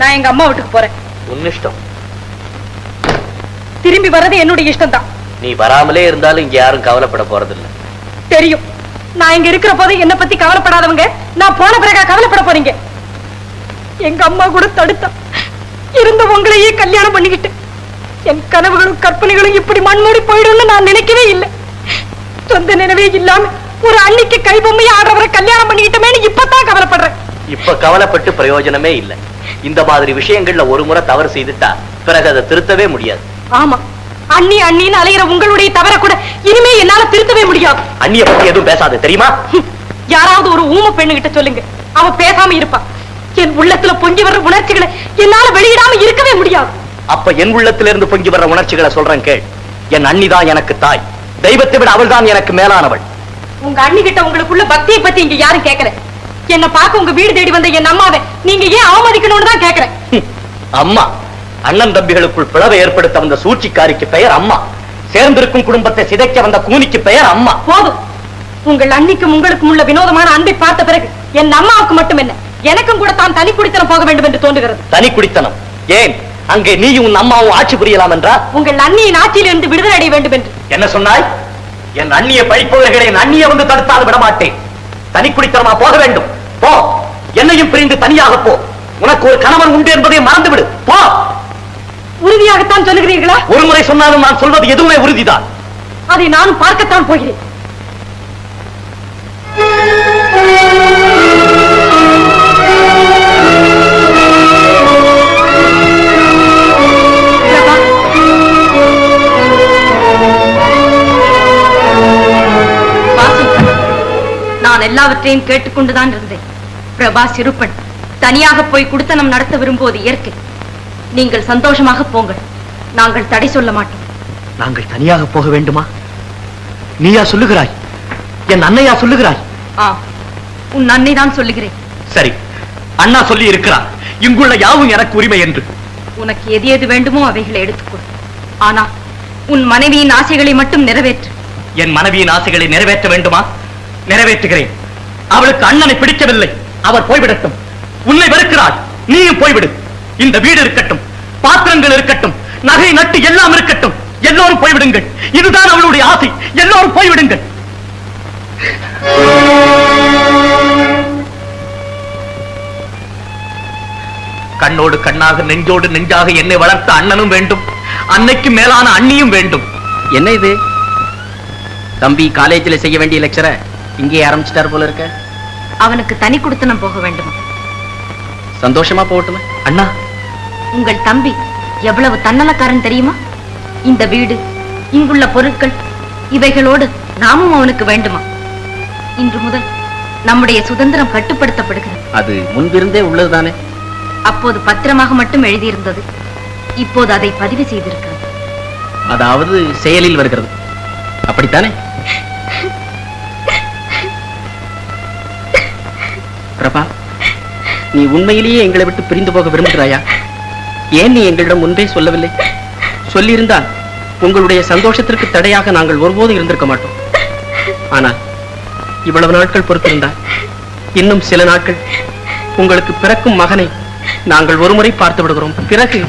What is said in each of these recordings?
நான் எங்க அம்மா வீட்டுக்கு போறேன். உன் இஷ்டம் திரும்பி வர்றது என்னுடைய இஷ்டம் தான் நீ வராமலே இருந்தாலும் இங்க யாரும் கவலைப்பட போறதில்ல. தெரியும். நான் இங்க இருக்கிற போது என்ன பத்தி கவலைப்படாதவங்க நான் போன பிறகா கவலைப்பட போறீங்க. எங்க அம்மா கூட தடுத்தா இருந்த உங்களையே கல்யாணம் பண்ணிக்கிட்டு என் கனவுகளும் கற்பனைகளும் இப்படி மண்மூடி போயிடும்னு நான் நினைக்கவே இல்லை. சொந்த நினைவே இல்லாம ஒரு அன்னைக்கு கைபொம்மையை ஆடுறவரை கல்யாணம் பண்ணிக்கிட்டமேன்னு இப்பதான் கவலைப்படுறேன். இப்ப கவலைப்பட்டு பிரயோஜனமே இல்ல. இந்த மாதிரி விஷயங்கள்ல ஒரு முறை தவறு செய்துட்டா பிறகு அதை திருத்தவே முடியாது. ஆமா. அண்ணி அண்ணின்னு அலையிற உங்களுடைய தவற கூட இனிமே என்னால திருத்தவே முடியாது. அண்ணிய பத்தி எதுவும் பேசாது தெரியுமா? யாராவது ஒரு ஊம பெண்ணுகிட்ட சொல்லுங்க. அவ பேசாம இருப்பா. என் உள்ளத்துல பொங்கி வர்ற உணர்ச்சிகளை என்னால வெளியிடாம இருக்கவே முடியாது. அப்ப என் உள்ளத்திலிருந்து பொங்கி வர்ற உணர்ச்சிகளை சொல்றேன் கேள். என் அண்ணிதான் எனக்கு தாய். தெய்வத்தை விட அவள்தான் எனக்கு மேலானவள். உங்க அண்ணி கிட்ட உங்களுக்குள்ள பக்தியை பத்தி இங்க யாரும் கேட்கல என்ன பார்க்க உங்க வீடு தேடி வந்த என் அம்மாவை நீங்க ஏன் அவமதிக்கணும்னு தான் கேக்குறேன். அம்மா. அண்ணன் தம்பிகளுக்குள் பிளவை ஏற்படுத்த வந்த சூழ்ச்சிக்காரிக்கு பெயர் அம்மா. சேர்ந்திருக்கும் குடும்பத்தை சிதைக்க வந்த கூனிக்கு பெயர் அம்மா. போதும். உங்கள் அண்ணிக்கும் உங்களுக்கும் உள்ள வினோதமான அன்பை பார்த்த பிறகு என் அம்மாவுக்கு மட்டும் என்ன? எனக்கும் கூட தான் தனி குடித்தனம் போக வேண்டும் என்று தோன்றுகிறது. தனி குடித்தனம். ஏன்? அங்கே நீயும் உன் அம்மாவும் ஆட்சி புரியலாம் என்றா? உங்கள் அண்ணியின் ஆட்சியிலிருந்து விடுதலை அடைய வேண்டும் என்று. என்ன சொன்னாய்? என் அந்நிய பழிப்பவர்களை என் அந்நிய வந்து தடுத்தால் விட மாட்டேன் தனி குடித்தனமா போக வேண்டும். போ. என்னையும் பிரிந்து தனியாக போ. உனக்கு ஒரு கணவன் உண்டு என்பதை மறந்து விடு போ. உறுதியாகத்தான் சொல்லுகிறீர்களா? ஒரு முறை சொன்னாலும் நான் சொல்வது எதுவுமே உறுதிதான். அதை நானும் பார்க்கத்தான் போகிறேன். நான் எல்லாவற்றையும் கேட்டுக்கொண்டுதான் இருந்தேன். பிரபா சிறுப்பன் தனியாக போய் குடுத்தனம் நடத்த விரும்புவது இயற்கை. நீங்கள் சந்தோஷமாக போங்கள். நாங்கள் தடை சொல்ல மாட்டோம். நாங்கள் தனியாக போக வேண்டுமா? நீயா சொல்லுகிறாய்? என் அன்னையா சொல்லுகிறாய்? ஆ உன் அன்னை தான் சொல்லுகிறேன். சரி அண்ணா சொல்லி இருக்கிறார். இங்குள்ள யாவும் எனக்கு உரிமை என்று. உனக்கு எது எது வேண்டுமோ அவைகளை எடுத்துக்கொள். ஆனா உன் மனைவியின் ஆசைகளை மட்டும் நிறைவேற்று. என் மனைவியின் ஆசைகளை நிறைவேற்ற வேண்டுமா? நிறைவேற்றுகிறேன். அவளுக்கு அண்ணனை பிடிக்கவில்லை. அவர் போய்விடட்டும். உன்னை வெறுக்கிறாள் நீயும் போய்விடு. இந்த வீடு இருக்கட்டும். பாத்திரங்கள் இருக்கட்டும். நகை நட்டு எல்லாம் இருக்கட்டும். எல்லோரும் போய்விடுங்கள். இதுதான் அவளுடைய ஆசை. எல்லோரும் போய்விடுங்கள். கண்ணோடு கண்ணாக நெஞ்சோடு நெஞ்சாக என்னை வளர்த்த அண்ணனும் வேண்டும். அன்னைக்கு மேலான அண்ணியும் வேண்டும். என்ன இது? தம்பி காலேஜில் செய்ய வேண்டிய லெக்சரை இங்கே ஆரம்பிச்சிட்டார் போல இருக்க. அவனுக்கு தனி குடுத்தனம் போக வேண்டுமா? சந்தோஷமா போகட்டுமே? அண்ணா. உங்கள் தம்பி எவ்வளவு தன்னலக்காரன் தெரியுமா? இந்த வீடு இங்குள்ள பொருட்கள் இவைகளோடு நாமும் அவனுக்கு வேண்டுமா? இன்று முதல் நம்முடைய சுதந்திரம் கட்டுப்படுத்தப்படுகிறது. அது முன்பிருந்தே உள்ளதுதானே? அப்போது பத்திரமாக மட்டும் எழுதியிருந்தது. இப்போது அதை பதிவு செய்திருக்கிறது. அதாவது செயலில் வருகிறது. அப்படித்தானே? பிரபா நீ உண்மையிலேயே எங்களை விட்டு பிரிந்து போக விரும்புகிறாயா? ஏன் நீ எங்களிடம் முன்பே சொல்லவில்லை? சொல்லியிருந்தால் உங்களுடைய சந்தோஷத்திற்கு தடையாக நாங்கள் ஒருபோதும் இருந்திருக்க மாட்டோம். ஆனால் இவ்வளவு நாட்கள் பொறுத்திருந்தால் இன்னும் சில நாட்கள் உங்களுக்கு பிறக்கும் மகனை நாங்கள் ஒருமுறை பார்த்து விடுகிறோம். பிறகு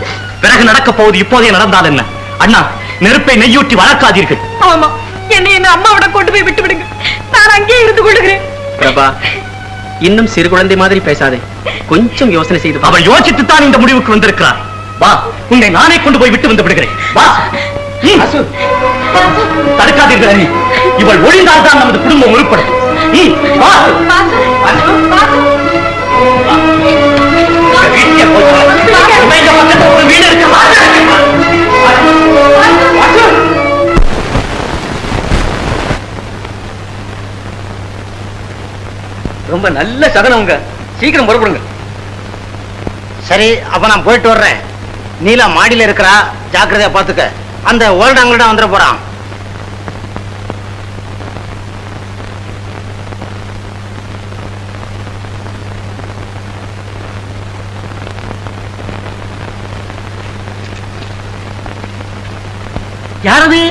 பிறகு நடக்க போவது இப்போதே நடந்தால் என்ன? அண்ணா நெருப்பை நெய்யூற்றி வளர்க்காதீர்கள். ஆமா என்னை என்ன அம்மாவிட கொண்டு போய் விட்டு விடுங்க நான் அங்கேயே இருந்து கொள்ளுகிறேன். பிரபா இன்னும் சிறு குழந்தை மாதிரி பேசாதே. கொஞ்சம் யோசனை செய்து. அவள் யோசித்துத்தான் இந்த முடிவுக்கு வந்திருக்கிறார் வா உன்னை நானே கொண்டு போய் விட்டு வந்து விடுகிறேன். வா. தடுக்காதீர்கள். இவள் ஒழிந்தால் தான் நமது குடும்பம் உருப்படும். வா. ரொம்ப நல்ல சகனவங்க சீக்கிரம் புறப்படுங்க. சரி அப்ப நான் போயிட்டு வர்றேன். நீலா மாடியில இருக்கிறா ஜாக்கிரதையா பாத்துக்க. அந்த ஓல்டாங்கள்ட வந்துட போறான். யாரது?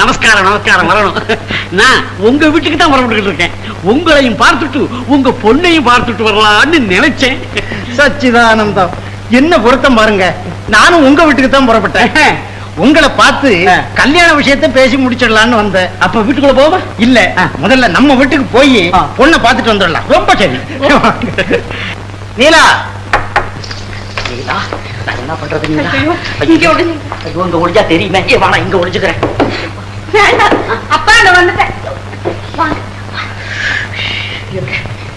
நமஸ்காரம் நமஸ்காரம் வரணும். நான் உங்க வீட்டுக்கு தான் வரப்பட்டு இருக்கேன். உங்களையும் பார்த்துட்டு உங்க பொண்ணையும் பார்த்துட்டு வரலாம்னு நினைச்சேன். சச்சிதானந்தம். என்ன பொருத்தம் பாருங்க. நானும் உங்க வீட்டுக்கு தான் புறப்பட்டேன். உங்களை பார்த்து. கல்யாண விஷயத்த பேசி முடிச்சிடலான்னு வந்தேன். அப்ப வீட்டுக்குள்ள போவா? இல்ல. முதல்ல நம்ம வீட்டுக்கு போய். பொண்ணை பார்த்துட்டு வந்துடலாம். ரொம்ப சரி. நீலா. நீலா, நான் என்ன பண்றது? ஐயோ, இங்க ஒளிஞ்சா தெரியுமே? ஏ வாடா இங்க ஒளிஞ்சுக்கிறேன் வேண்டாம். அப்பா வந்துட்டேன்.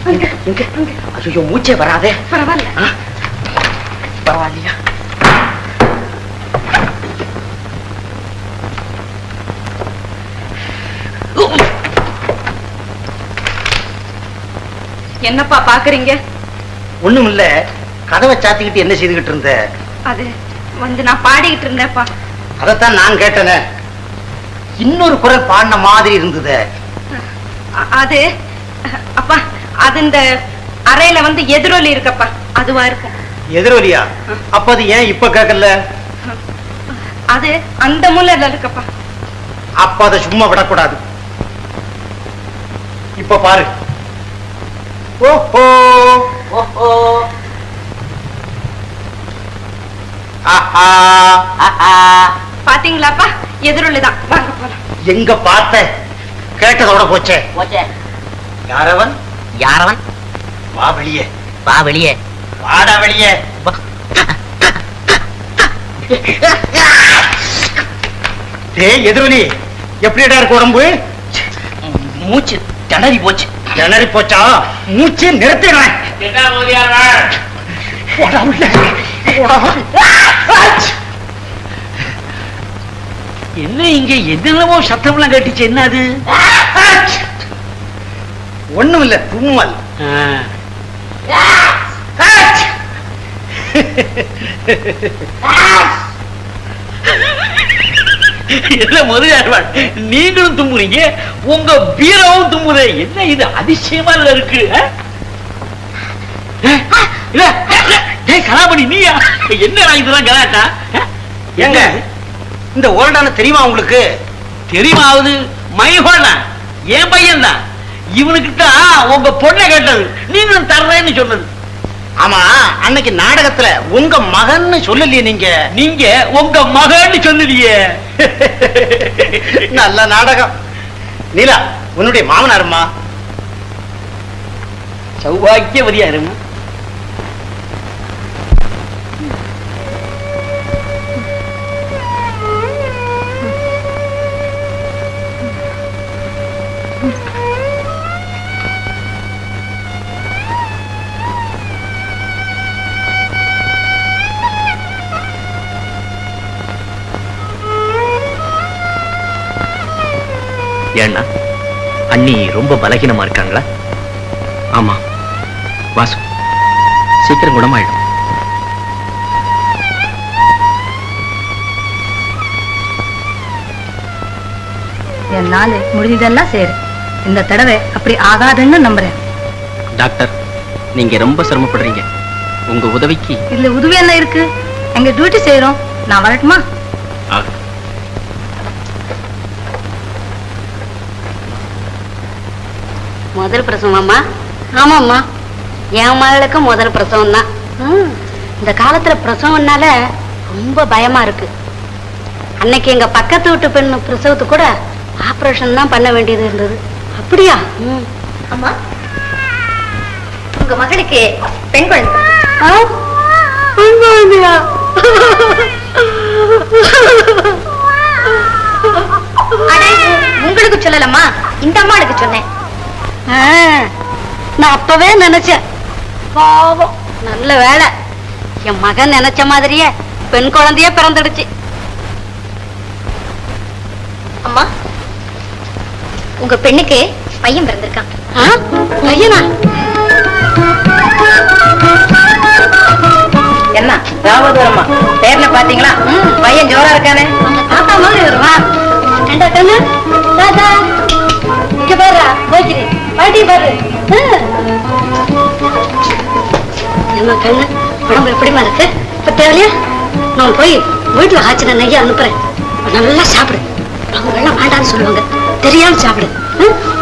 ஐயோ மூச்சே வராதே. பரவாயில்ல? பரவாயில்லையா? என்னப்பா பாக்குறீங்க? ஒண்ணும் இல்ல கதவை சாத்திக்கிட்டு என்ன செய்துகிட்டு இருந்த? அது வந்து நான் பாடிக்கிட்டு இருந்தேன்ப்பா. அதைத்தான் நான் கேட்டேனே. இன்னொரு குரல் பாடின மாதிரி இருந்தது. அது அது இந்த அறையில வந்து எதிரொலி இருக்கப்பா. அதுவா இருக்கும். எதிரொலியா? அப்ப அது ஏன் இப்ப கேட்கல அது அந்த மூலையில இருக்கப்பா. அப்ப அதை சும்மா விடக்கூடாது. இப்ப பாரு. ஓஹோ! ஓஹோ! பாத்தீங்களாப்பா? எதிரொலிதான். வாங்க போலாம். எங்க பார்த்த? கேட்டதோட போச்சே. போச்சே. யாரவன் யாரவன்? வா வெளியே. வா வெளியே. வாடா வெளியே. டேய் எதிரொலி. எப்படிடா இருக்கு உடம்பு? மூச்சு. திணறி போச்சு. கிணறி போச்சா? மூச்சு. ஆச். என்ன இங்க என்னென்னமோ சத்தம்லாம் கேட்டுச்சு. என்ன அது. ஒண்ணும் இல்ல தும்மல். என்ன முதலியார் நீங்களும் தும்புறீங்க உங்க பீரவும் தும்புதே. என்ன இது அதிசயமா இல்ல இருக்கு கலாமணி நீயா? என்ன இதெல்லாம் கலாட்டா ஆ? ஏங்க இந்த ஓல்டான தெரியுமா உங்களுக்கு? தெரியுமாவது மைஹோனா என் பையன் தான் இவனுக்கிட்ட உங்க பொண்ணை கேட்டது. நீங்களும் தர்றேன்னு சொன்னது. ஆமா அன்னைக்கு நாடகத்துல உங்க மகன்னு சொல்லலையே நீங்க. நீங்க உங்க மகன்னு சொன்னீங்க நல்ல நாடகம். நீலா உன்னுடைய மாமனாருமா? சௌபாக்கியவதியா இருமா ஏன்னா அண்ணி ரொம்ப பலகீனமா இருக்காங்களா? ஆமா. வாசு சீக்கிரம் குணமாயிடும். என்னால முடிஞ்சதெல்லாம் சரி. இந்த தடவை அப்படி ஆகாதுன்னு நம்புறேன். டாக்டர் நீங்க ரொம்ப சிரமப்படுறீங்க. உங்க உதவிக்கு இதுல உதவி என்ன இருக்கு? எங்க டியூட்டி செய்யறோம் நான் வரட்டுமா? முதல் பிரசவமாம்மா? ஆமாம்மா. என் மகளுக்கு முதல் பிரசவம் தான் இந்த காலத்துல பிரசவம்னால ரொம்ப பயமா இருக்கு. அன்னைக்கு எங்க பக்கத்து வீட்டு பெண் பிரசவத்து கூட ஆபரேஷன் தான் பண்ண வேண்டியது இருந்தது. அப்படியா? ம். உங்க மகளுக்கு பெண் குழந்தை. குழந்தையா? அடே, உங்களுக்கு சொல்லலம்மா. இந்த அம்மாளுக்கு சொன்னேன். நான் அப்பவே நினைச்சேன். பாவம் நல்ல வேலை என் மகன் நினைச்ச மாதிரியே பெண் குழந்தையே பிறந்துடுச்சு. அம்மா உங்க பெண்ணுக்கு பையன் பிறந்திருக்கான்? பையனா? என்ன பேர்ல பாத்தீங்களா? பையன் ஜோரா இருக்கானே? தாத்தா மாதிரி வருவா. கண்டா கண்ணு. தாத்தா. இங்க பாட்டி பாரு. கண்ணு உடம்பு எப்படிமா இருக்கு? இப்ப தேவையா நான் போய் வீட்டுல ஆச்சின நெய்ய அனுப்புறேன். நல்லா சாப்பிடு. அவங்க எல்லாம் வேண்டாம்னு சொல்லுவாங்க. தெரியாம சாப்பிடு.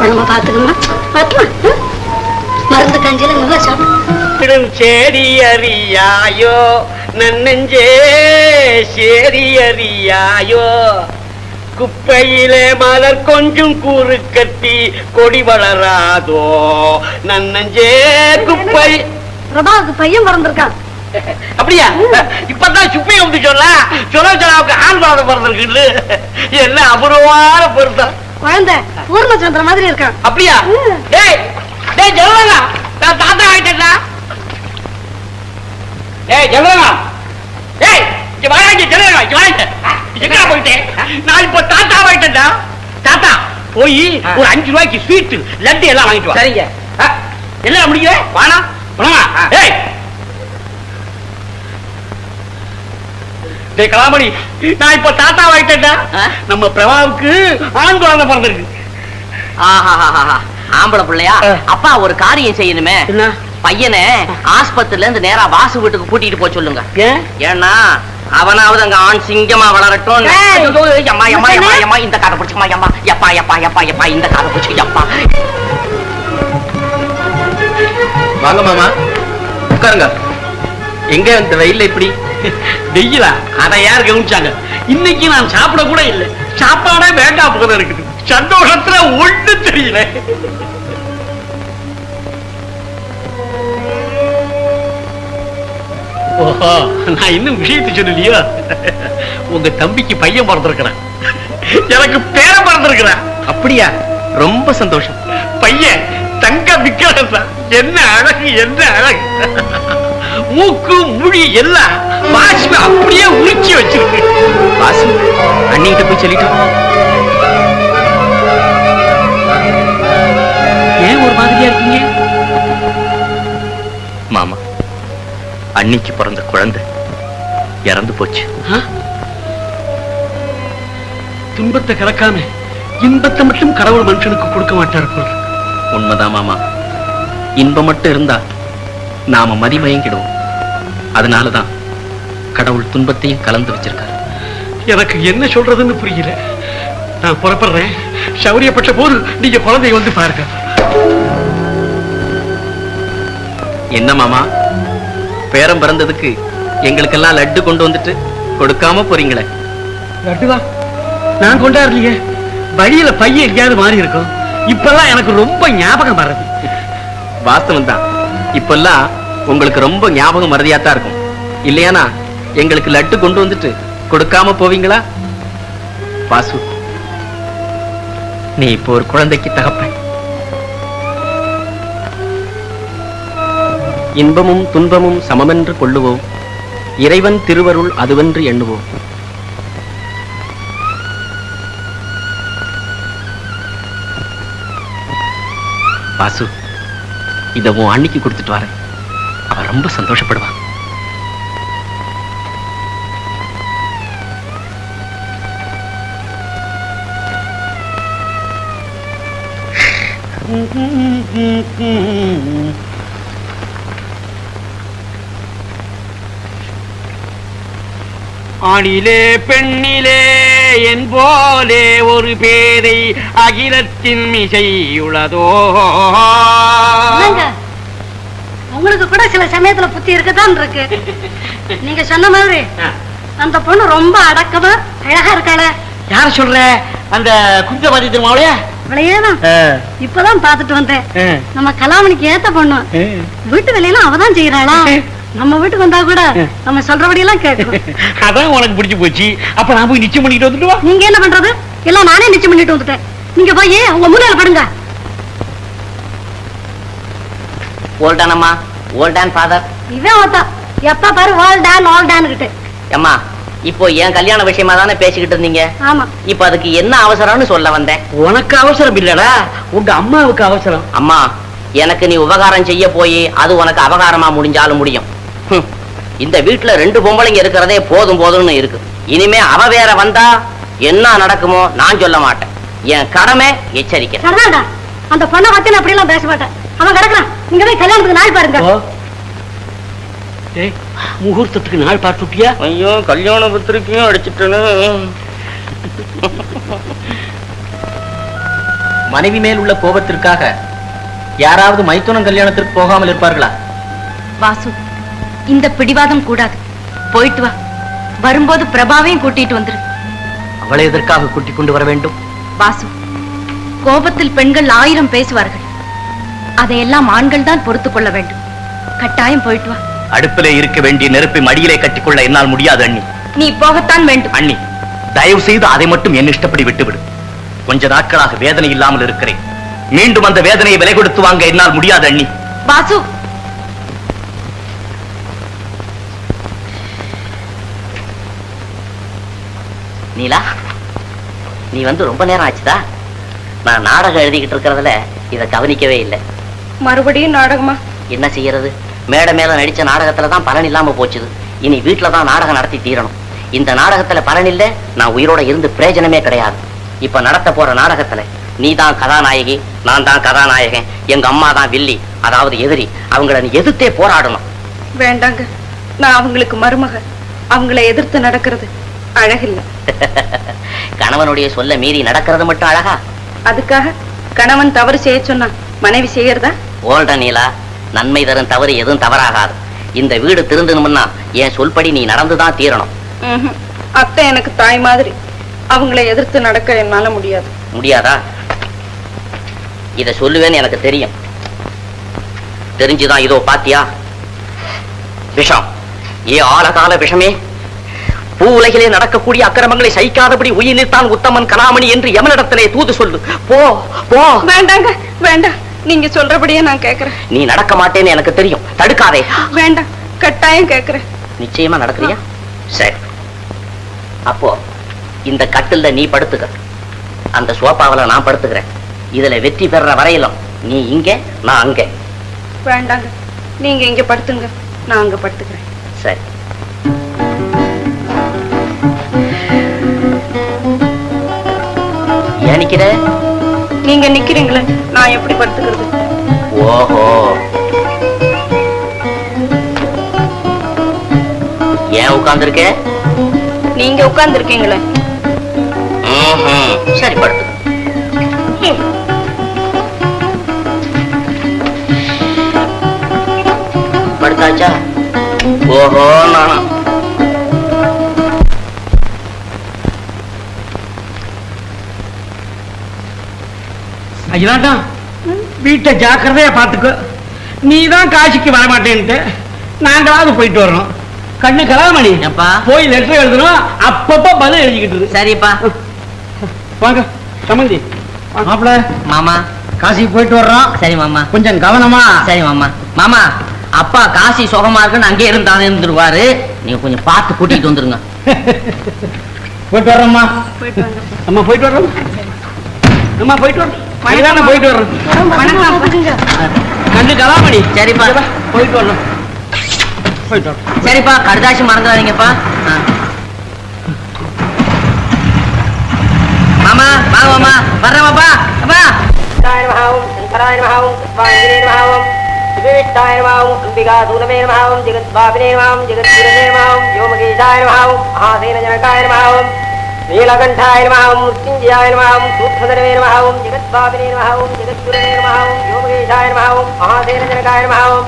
உடம்ப பாத்துக்கமா பாத்துமா? மருந்து கஞ்சியில நல்லா சாப்பிடு. செடி அறியாயோ நன்னஞ்சே சேரி அறியாயோ. குப்பையிலே மலர் கொஞ்சம் கூறு கட்டி கொடி வளராதோ? நன்னஞ்சே குப்பை. பிரபாவுக்கு பையன் பிறந்திருக்கான். அப்படியா? இப்பதான் சுப்பை வந்து சொல்ல சொல்ல சொல்லாவுக்கு ஆண் குழந்தை பிறந்திருக்குன்னு. என்ன அபூர்வமான பொருத்தம். குழந்தை பூர்ணச்சந்திர மாதிரி இருக்கான். அப்படியா. டேய் டேய் ஜெல்லங்க நான் தாத்தா ஆயிட்டேன்டா டேய் ஜெல்லங்க டேய் இங்க வாடா இங்க இங்க வாங்க. எங்க போயிட்டேன் நான் இப்போ தாத்தா ஆயிட்டேன்டா தாத்தா போய் ஒரு அஞ்சு ரூபாய்க்கு ஸ்வீட் லட்டு எல்லாம் வாங்கிட்டு வா. சரிங்க. எல்லாம் வாணா டேய் டேய் கலாமணி நான் இப்போ தாத்தா ஆயிட்டேன்டா நம்ம பிரபாவுக்கு ஆண் குழந்தை பிறந்திருக்கு. ஆஹாஹாஹா. ஆம்பளை பிள்ளையா. அப்பா ஒரு காரியம் செய்யணுமே. என்ன? பையனை ஆஸ்பத்திரில இருந்து நேரா வாசு வீட்டுக்கு கூட்டிட்டு போக சொல்லுங்க. ஏன்? ஏன்னா அவனாவது அங்க ஆண் சிங்கமா வளரட்டும். எம்மா எம்மா எம்மா எம்மா இந்த காதை பிடிச்சுமா எம்மா எப்பா எப்பா எப்பா எப்பா இந்த காதை பிடிச்சு எப்பா. வாங்க மாமா. உட்காருங்க. எங்க இந்த வெயில்ல இப்படி? வெயிலா? அதை யார் கவனிச்சாங்க? இன்னைக்கு நான் சாப்பிட கூட இல்லை. சாப்பாடே வேண்டாம் போல இருக்குது. சந்தோஷத்துல ஒண்ணு தெரியல. ஓஹோ நான் இன்னும் விஷயத்தை சொல்லலையோ? உங்க தம்பிக்கு பையன் பிறந்திருக்கிறான். எனக்கு பேரன் பிறந்திருக்கிறான். அப்படியா? ரொம்ப சந்தோஷம். பையன் தங்க விக்கிரம் என்ன அழகு என்ன அழகு. மூக்கு மொழி எல்லாம் வாசிமை அப்படியே உருக்கி வச்சிருக்கு. வாசி அண்ணிகிட்ட போய் சொல்லிட்டோம் ஏன் ஒரு மாதிரியா இருக்கீங்க? மாமா அன்னிக்கு பிறந்த குழந்தை. இறந்து போச்சு. துன்பத்தை கலக்காம இன்பத்தை மட்டும் கடவுள் மனுஷனுக்கு கொடுக்க மாட்டார் போல. உண்மைதான் மாமா. இன்பம் மட்டும் இருந்தா நாம மதிமயங்கிடுவோம். அதனாலதான் கடவுள் துன்பத்தையும் கலந்து வச்சிருக்காரு. எனக்கு என்ன சொல்றதுன்னு புரியல. நான் புறப்படுறேன். சௌரியப்பட்ட போது நீங்க குழந்தைய வந்து பாருங்க. என்ன மாமா? பேரம் பிறந்ததுக்கு எங்களுக்கெல்லாம் லட்டு கொண்டு வந்துட்டு கொடுக்காம போறீங்களே. லட்டுவா நான் கொண்டாடலையே. வழியில பையன் எங்கேயாவது மாறி இருக்கும். இப்பெல்லாம் எனக்கு ரொம்ப ஞாபகம் வர்றது. வாஸ்தவம் தான். இப்பெல்லாம் உங்களுக்கு ரொம்ப ஞாபகம் மறதியா தான் இருக்கும். இல்லையானா எங்களுக்கு லட்டு கொண்டு வந்துட்டு கொடுக்காம போவீங்களா? வாசு நீ இப்போ ஒரு குழந்தைக்கு தகப்பன். இன்பமும் துன்பமும் சமமென்று கொள்ளுவோம். இறைவன் திருவருள் அதுவென்று எண்ணுவோம். வாசு இத உன் அன்னைக்கு கொடுத்துட்டு வரேன். அவ ரொம்ப சந்தோஷப்படுவா. ஆணிலே பெண்ணிலே என் போலே ஒரு பேதை அகிலத்தின் மிசையுள்ளதோ? உங்களுக்கு கூட சில சமயத்துல புத்தி இருக்கதான் இருக்கு. நீங்க சொன்ன மாதிரி அந்த பொண்ணு ரொம்ப அடக்கமா அழகா இருக்காளே. யார சொல்ற? அந்த குஞ்சபாதி திருமாவளையா இப்பதான் பாத்துட்டு வந்தேன். நம்ம கலாமணிக்கு ஏத்த பொண்ணு. வீட்டு வேலையெல்லாம் அவதான் செய்யறாளா நம்ம வீட்டுக்கு வந்தா கூட நம்ம சொல்றபடி எல்லாம் கேட்கும் அதான் உனக்கு பிடிச்சு போச்சு. அப்ப நான் போய் நிச்சயம் பண்ணிட்டு வந்துட்டு வா. நீங்க என்ன பண்றது? எல்லாம் நானே நிச்சயம் பண்ணிட்டு வந்துட்டேன். நீங்க போய் உங்க முன்னால படுங்க. ஓல்டான் அம்மா. ஓல்டான் ஃபாதர் இவன் ஒருத்தா எப்ப பாரு ஆல் டான் ஆல் டான் கிட்ட அம்மா இப்போ என் கல்யாண விஷயமா தானே பேசிக்கிட்டு இருந்தீங்க? ஆமா. இப்போ அதுக்கு என்ன அவசரம்னு சொல்ல வந்தேன். உனக்கு அவசரம் இல்லடா. உங்க அம்மாவுக்கு அவசரம். அம்மா எனக்கு நீ உபகாரம் செய்ய போய் அது உனக்கு அபகாரமா முடிஞ்சாலும் முடியும். இந்த வீட்டுல ரெண்டு பொம்பளைங்க இருக்கிறதே போதும் போதும்னு இருக்கு. இனிமே அவ வேற வந்தா என்ன நடக்குமோ நான் சொல்ல மாட்டேன். என் கடமை எச்சரிக்கை. சரிதான்டா அந்த பொண்ணை பத்தி நான் அப்படி எல்லாம் பேச மாட்டேன். அவன் கிடக்குறான். நீங்க போய் கல்யாணத்துக்கு நாள் பாருங்க. ஏய், முகூர்த்தத்துக்கு நாள் பார்த்துட்டியா? ஐயோ கல்யாண பத்திரிக்கையும் அடிச்சிட்டேன்னு மனைவி மேல் உள்ள கோபத்திற்காக யாராவது மைத்துனம் கல்யாணத்திற்கு போகாமல் இருப்பார்களா? வாசு இந்த பிடிவாதம் கூடாது. போயிட்டு வா. வரும்போது பிரபாவையும் கூட்டிட்டு வந்துரு. அவளை எதற்காக கூட்டிக் கொண்டு வர வேண்டும்? வாசு கோபத்தில் பெண்கள் ஆயிரம் பேசுவார்கள். அதையெல்லாம் ஆண்கள் தான் பொறுத்துக் கொள்ள வேண்டும். கட்டாயம் போயிட்டு வா. அடுப்பிலே இருக்க வேண்டிய நெருப்பை மடியிலே கட்டிக்கொள்ள என்னால் முடியாது அண்ணி. நீ போகத்தான் வேண்டும். அண்ணி தயவு செய்து அதை மட்டும் என் இஷ்டப்படி விட்டுவிடு. கொஞ்ச நாட்களாக வேதனை இல்லாமல் இருக்கிறேன். மீண்டும் அந்த வேதனையை விலை கொடுத்து வாங்க என்னால் முடியாது அண்ணி. வாசு நீலா நீ வந்து ரொம்ப நேரம் ஆச்சுதா நான் நாடகம் எழுதிக்கிட்டு இருக்கிறதுல இதை கவனிக்கவே இல்லை. மறுபடியும் நாடகமா? என்ன செய்யறது? மேடை மேல நடிச்ச நாடகத்துல தான் பலன் இல்லாம போச்சுது. இனி வீட்டுல தான் நாடகம் நடத்தி தீரணும். இந்த நாடகத்துல பலன் இல்ல நான் உயிரோட இருந்து பிரயோஜனமே கிடையாது. இப்ப நடத்த போற நாடகத்துல நீ தான் கதாநாயகி நான் தான் கதாநாயகன் எங்க அம்மா தான் வில்லி அதாவது எதிரி அவங்கள நீ எதிர்த்தே போராடணும். வேண்டாங்க நான் அவங்களுக்கு மருமக. அவங்கள எதிர்த்து நடக்கிறது அழகில்ல. கணவனுடைய சொல்ல மீறி நடக்கிறது மட்டும் அழகா? அதுக்காக கணவன் தவறு செய்ய சொன்னா மனைவி செய்யறதா? ஓல்ட நீலா நன்மை தரும் தவறு எதுவும் தவறாகாது. இந்த வீடு திருந்தணும்னா என் சொல்படி நீ நடந்துதான் தீரணும். அத்தை எனக்கு தாய் மாதிரி. அவங்கள எதிர்த்து நடக்க என்னால முடியாது. முடியாதா? இத சொல்லுவேன்னு எனக்கு தெரியும். தெரிஞ்சுதான் இதோ பாத்தியா? விஷம். ஏ ஆழகால விஷமே? பூ உலகிலே நடக்கக்கூடிய அக்கிரமங்களை சகிக்காதபடி உயிரில்தான் உத்தமன் கலாமணி என்று எமனிடத்திலே தூது சொல்லு. போ போ. வேண்டாங்க வேண்டாம். நீங்க சொல்றபடியே நான் கேக்குறேன். நீ நடக்க மாட்டேன்னு எனக்கு தெரியும். தடுக்காதே. வேண்டாம் கட்டாயம் கேக்குறேன். நிச்சயமா நடக்கிறியா? சரி. அப்போ இந்த கட்டில்ல நீ படுத்துக்க. அந்த சோபாவில நான் படுத்துக்கிறேன். இதுல வெற்றி பெற வரையிலும் நீ இங்க நான் அங்க. வேண்டாங்க. நீங்க இங்க படுத்துங்க. நான் அங்க படுத்துக்கிறேன். சரி. ஏன் நிக்கிற? நீங்க நிக்கிறீங்களே நான் எப்படி படுத்துக்கிறது? ஓஹோ. ஏன் உட்கார்ந்திருக்க? நீங்க உட்கார்ந்து இருக்கீங்களே. சரி படுத்து. படுத்தாச்சா? ஓஹோ நானா அகிலாட்டம் வீட்டை ஜாக்கிரதையா பாத்துக்கோ நீ தான் காசிக்கு வர மாட்டேன்ட்டு நாங்களாவது போயிட்டு வர்றோம். கண்ணு கலாமணி ஏப்பா? போய் லெட்டர் எழுதணும் அப்பப்ப பதில் எழுதிக்கிட்டு. சரிப்பா. வாங்க சமந்தி. மாப்பிள. மாமா. காசிக்கு போயிட்டு வர்றோம். சரி மாமா. கொஞ்சம் கவனமா. சரி மாமா. மாமா அப்பா காசி சுகமா இருக்குன்னு அங்கே இருந்தாலும் இருந்துருவாரு. நீங்க கொஞ்சம் பார்த்து கூட்டிட்டு வந்துருங்க. போயிட்டு வர்றோம்மா. அம்மா போயிட்டு வர்றோம் அம்மா போயிட்டு வர்றோம். வணக்கம் போயிட்டு வணக்கம் கண்ணு கலாமணி. சரிப்பா. போயிட்டு வர்றோம் போயிட்டு வர்றோம் சரிப்பா கடுதாசி மறந்துடாதீங்கப்பா. மாமா வாங்க மாமா. வர்றேன்ப்பா அப்பா. நீலகண்டாய நமஹம் முத்யுஞ்சயாய நமஹம் சூக்ஷ்மதரவே நமஹம் ஜெகத்பாபினே நமஹம் ஜெகத்குரவே நமஹம் யோமகேஷாய நமஹம் மகாசேன ஜனகாய నీలకంఠాయ నమ ఓం మృత్యుంజయాయ నమ ఓం సూక్ష్మధనవే నమ ఓం జగత్పాపినే నమ ఓం జగద్గురవే నమ ఓం యోగేశాయ నమ మహాసేనజనకాయ నమ ఓం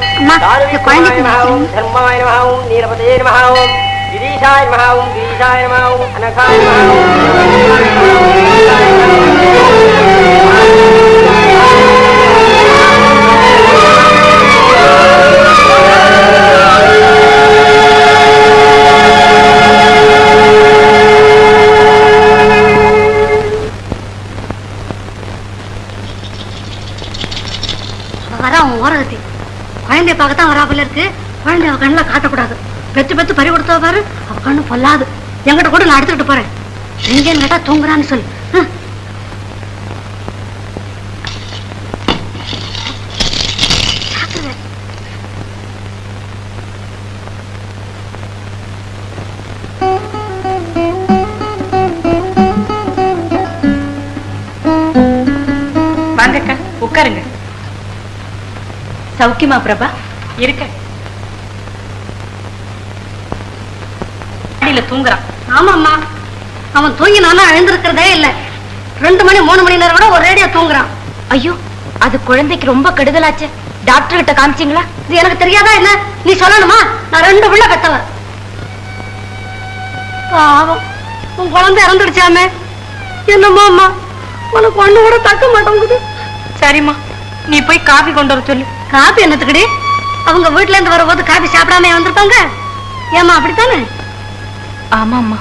ధర్మాయ నమ ఓం నీలపతే నమ ఓం గిరీశాయ నమ ఓం గిరీశాయ பெத்து பறி பாரு அவ கண்ணு பொல்லாது. எங்கிட்ட கூட நான் எடுத்துக்கிட்டு போறேன். எங்கேன்னு கேட்டா தூங்குறான்னு சொல்லு. வாங்கக்கா உட்காருங்க. சௌக்கியமா பிரபா இருக்க தூங்குறான். ஆமாம்மா. அவன் தூங்கி நல்லா எழுந்திருக்கிறதே இல்ல. ரெண்டு மணி மூணு மணி நேரம் கூட ஒரேடியா தூங்குறான். ஐயோ அது குழந்தைக்கு ரொம்ப கெடுதலாச்சு. டாக்டர் கிட்ட காமிச்சீங்களா? இது எனக்கு தெரியாதா என்ன? நீ சொல்லணுமா? நான் ரெண்டு புள்ள பெத்தவ பாவம். உன் குழந்தை இறந்துடுச்சாமே. என்னம்மா அம்மா? உனக்கு ஒண்ணு கூட தக்க மாட்டேங்குது. சரிம்மா. நீ போய் காபி கொண்டு வர சொல்லு. காபி என்னத்துக்குடி? அவங்க வீட்ல இருந்து வரும்போது காபி சாப்பிடாம வந்திருப்பாங்க. ஏமா அப்படித்தானே? ஆமாம்மா.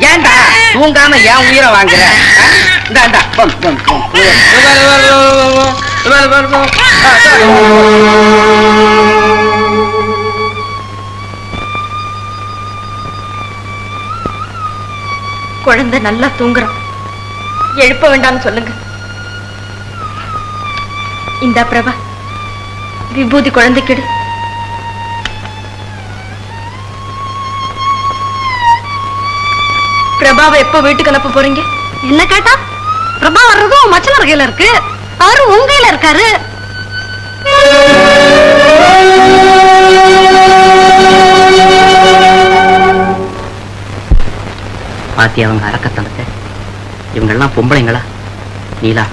ஏன்டா? தூங்காம ஏன் உயிரை வாங்குற. குழந்தை நல்லா தூங்குறான். எழுப்ப வேண்டாம்னு சொல்லுங்க. இந்த பிரபா. விபூதி குழந்தைக்கிடு பிரபாவை எப்போ வீட்டுக்கு அனுப்ப போறீங்க? என்ன கேட்டா? பிரபா வர்றதும் மச்சனர் கையில இருக்கு. அவரு உங்க இருக்காரு. பாத்தி அவங்க அரக்கத்தனத்தை இவங்கெல்லாம் பொம்பளைங்களா? நீலா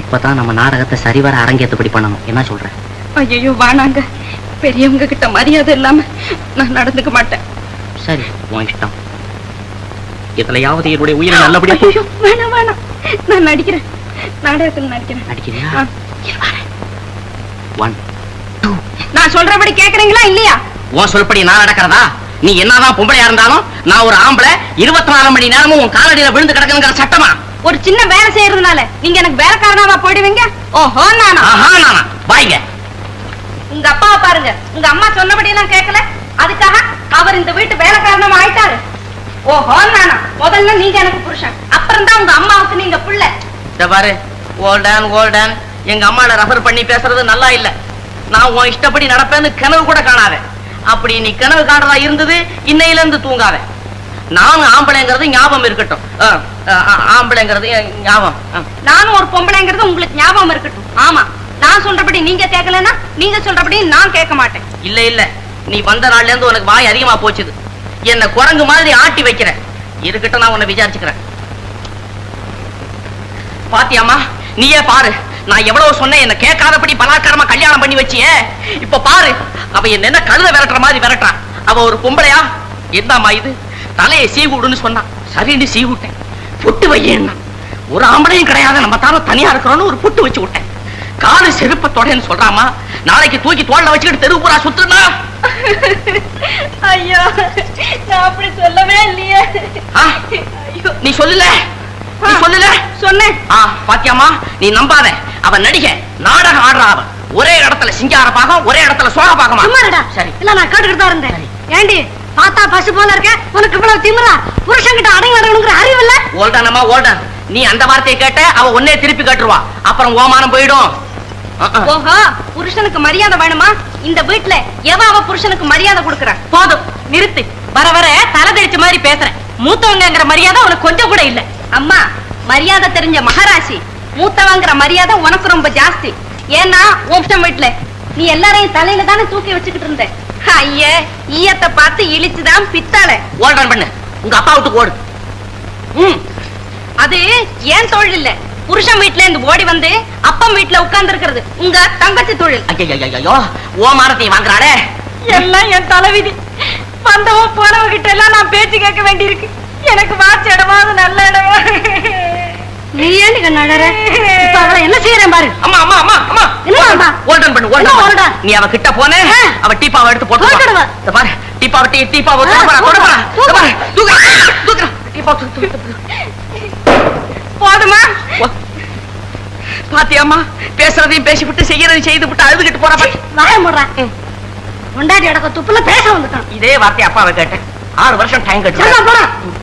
இப்பதான் நம்ம நாடகத்தை சரிவர அரங்கேற்றபடி பண்ணணும். என்ன சொல்ற? ஐயோ வானாங்க பெரியவங்க கிட்ட மரியாதை இல்லாம நான் நடந்துக்க மாட்டேன். சரி உன் இஷ்டம். இதுலயாவது என்னுடைய உயிரை நல்லபடியா ஐயோ வேணாம் வேணாம். நான் நடிக்கிறேன். நாடகத்தில் நடிக்கிறேன். நடிக்கிறியா? ஆ. ஒன் நான் சொல்றபடி கேக்குறீங்களா இல்லையா? உன் சொல்படி நான் நடக்கிறதா? நீ என்னதான் பொம்பளையா இருந்தாலும் நான் ஒரு ஆம்பளை இருபத்தி நாலு மணி நேரமும் உன் காலடியில விழுந்து கிடக்குங்கிற சட்டமா? ஒரு சின்ன வேலை செய்யறதுனால நீங்க எனக்கு வேலைக்காரனாவா போயிடுவீங்க? ஓஹோ நானா? ஆஹா நானா. பாய்ங்க உங்க அப்பாவை பாருங்க. உங்க அம்மா சொன்னபடி எல்லாம் கேட்கல அதுக்காக அவர் இந்த வீட்டு வேலைக்காரனமா ஆயிட்டாரு. ஓஹோ நானா? முதல்ல நீங்க எனக்கு புருஷன். அப்புறம் தான் உங்க அம்மாவுக்கு நீங்க புள்ள. இந்த பாரு. ஓல்டன் ஓல்டன் எங்க அம்மால ரெஃபர் பண்ணி பேசுறது நல்லா இல்ல. நான் உன் இஷ்டப்படி நடப்பேன்னு கனவு கூட காணாத. அப்படி நீ கனவு காண்றதா இருந்தது இன்னையில இருந்து தூங்காத. நானும் ஆம்பளைங்கிறது ஞாபகம் இருக்கட்டும். ஆம்பளைங்கிறது ஞாபகம். நானும் ஒரு பொம்பளைங்கிறது உங்களுக்கு ஞாபகம் இருக்கட்டும். ஆமா. நான் சொல்றபடி நீங்க கேட்கலன்னா நீங்க சொல்றபடி நான் கேட்க மாட்டேன். இல்ல இல்ல. நீ வந்த நாள்ல இருந்து உனக்கு வாய் அதிகமா போச்சுது. என்ன குரங்கு மாதிரி ஆட்டி வைக்கிற இதுகிட்ட நான் உன்னை விசாரிச்சுக்கிறேன். பாத்தியாமா நீயே பாரு. நான் எவ்வளவு சொன்னேன் என்ன கேட்காதபடி பலாத்காரமா கல்யாணம் பண்ணி வச்சியே. இப்ப பாரு அவ என்ன கழுத விரட்டுற மாதிரி விரட்டுறான் அவ ஒரு பொம்பளையா? என்னம்மா இது. தலையை சீவுடுன்னு சொன்னான். சரின்னு சீவுட்டேன் புட்டு வையேன்னா. ஒரு ஆம்பளையும் கிடையாது நம்ம தானே தனியா இருக்கிறோம்னு ஒரு புட்டு வச்சு விட்டேன். காலு செருப்ப தொடன்னு சொல்றாமா? நாளைக்கு தூக்கி தோல்ல வச்சுக்கிட்டு தெரு பூரா சுத்துனா ஐயோ நான் அப்படி சொல்லவே இல்லையே? நீ சொல்லல. நீ சொல்லல. சொன்னேன். ஆ பாத்தியாமா நீ நம்பாத. அவன் நடிகை நாடகம் ஆடுறா அவன் ஒரே இடத்துல சிங்கார பாகம் ஒரே இடத்துல சோழ பாகமா. சரி. இல்ல நான் கேட்டுக்கிட்டு தான் இருந்தேன் ஏண்டி பார்த்தா பசு போல இருக்க? உனக்கு இவ்வளவு திமிரா? புருஷன் கிட்ட அடங்கி நடக்கணுங்கிற அறிவு இல்ல ஓல்டானம்மா ஓல்டன். நீ அந்த வார்த்தையை கேட்ட அவ உன்னே திருப்பி கட்டுருவா. அப்புறம் ஓமானம் போயிடும். ஓஹோ புருஷனுக்கு மரியாதை வேணுமா? இந்த வீட்ல எவ அவ புருஷனுக்கு மரியாதை கொடுக்கற? போதும் நிறுத்து. வர வர தலை தெரிச்ச மாதிரி பேசுறேன். மூத்தவங்கங்கிற மரியாதை உனக்கு கொஞ்சம் கூட இல்ல. அம்மா மரியாதை தெரிஞ்ச மகாராசி. மூத்தவங்கிற மரியாதை உனக்கு ரொம்ப ஜாஸ்தி. ஏன்னா ஓப்ஷம் வீட்ல நீ எல்லாரையும் தலையில தானே தூக்கி வச்சுக்கிட்டு இருந்த. ஐயே ஈயத்தை பார்த்து இழிச்சுதான் பித்தாள. ஓல்டன் பண்ணு. உங்க அப்பா விட்டு ஓடு. ம். அது ஏன் தொழில் இல்ல? புருஷன் வீட்ல இருந்து ஓடி வந்து அப்பம் வீட்ல உட்கார்ந்து இருக்கிறது உங்க தங்கச்சி தொழில். ஐயோ ஓமானத்தையும் வாங்குறாளே. எல்லாம் என் தலைவிதி. வந்தவ போனவ கிட்ட எல்லாம் நான் பேச்சு கேட்க வேண்டியிருக்கு. எனக்கு வாட்ச இடமாவது நல்ல இடமா? நீ கண்ணாடற இப்ப அவளை என்ன செய்யறேன் பாரு. அம்மா அம்மா அம்மா அம்மா. என்ன அம்மா? ஓல்டன் பண்ணு ஓல்டன் on? நீ அவ கிட்ட போனே. அவ டீப்பாவை எடுத்து போட்டு பாரு டீப்பாவை டீ டீப்பாவை தொட போறா தொட போறா தூக்கு, இந்த பாரு தூக்கு. போதுமா? ஓ. பாத்தியாம்மா பேசுறதையும் பேசிவிட்டு செய்யறதையும் செய்து விட்டு அழுதுகிட்டு போறா. வாய முடுறேன் கொண்டாடி அடக்க துப்புல பேச வந்துட்டான். இதே வார்த்தை அப்பாவை கேட்டேன். ஆறு வருஷம் டைம் கட்டு போறேன்